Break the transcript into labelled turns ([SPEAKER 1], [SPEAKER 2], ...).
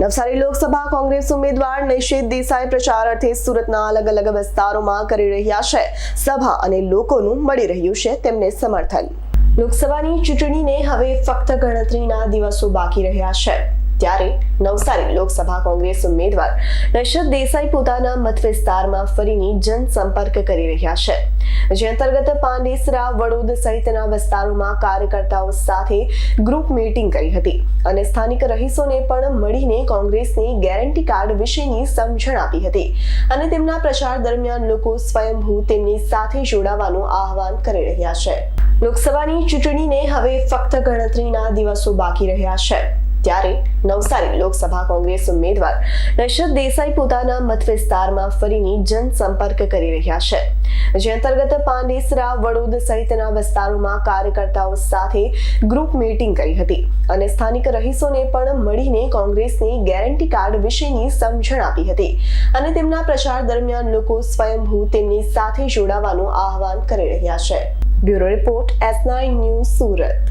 [SPEAKER 1] નવસારી લોકસભા કોંગ્રેસ ઉમેદવાર નિશિત દેસાઈ પ્રચાર અર્થે સુરતના અલગ અલગ વિસ્તારોમાં કરી રહ્યા છે. સભા અને લોકોનું મળી રહ્યું છે તેમને સમર્થન. લોકસભાની ચૂંટણીને હવે ફક્ત ગણતરીના દિવસો બાકી રહ્યા છે. ત્યારે નવસારી લોકસભા કોંગ્રેસ ઉમેદવાર નિશિત દેસાઈ પોતાના મત વિસ્તારમાં ફરીની જનસંપર્ક કરી રહ્યા છે. જે અંતર્ગત પાંડેસરા વડોદ સહિતના વિસ્તારોમાં કાર્યકર્તાઓ સાથે ગ્રુપ મીટિંગ કરી હતી અને સ્થાનિક રહીશોને પણ મળીને કોંગ્રેસની ગેરંટી કાર્ડ વિશેની સમજણ આપી હતી અને તેમના પ્રચાર દરમિયાન લોકો સ્વયંભૂ તેમની સાથે જોડાવાનું આહવાન કરી રહ્યા છે. લોકસભાની ચૂંટણીને હવે ફક્ત ગણતરીના દિવસો બાકી રહ્યા છે. ત્યારે નવસારી લોકસભા કોંગ્રેસ ઉમેદવાર નશરત દેસાઈ પોતાના મત વિસ્તારમાં ફરીની જનસંપર્ક કરી રહ્યા છે. જે અંતર્ગત પાંડેસરા, વડોદ સહિતના વિસ્તારોમાં કાર્યકર્તાઓ સાથે ગ્રુપ મીટિંગ કરી હતી અને સ્થાનિક રહીશોને પણ મળીને કોંગ્રેસની ગેરંટી કાર્ડ વિશેની સમજણ આપી હતી અને તેમના પ્રચાર દરમિયાન લોકો સ્વયંભૂ તેમની સાથે જોડાવાનું આહવાન કરી રહ્યા છે. Bureau report S nine news Surat.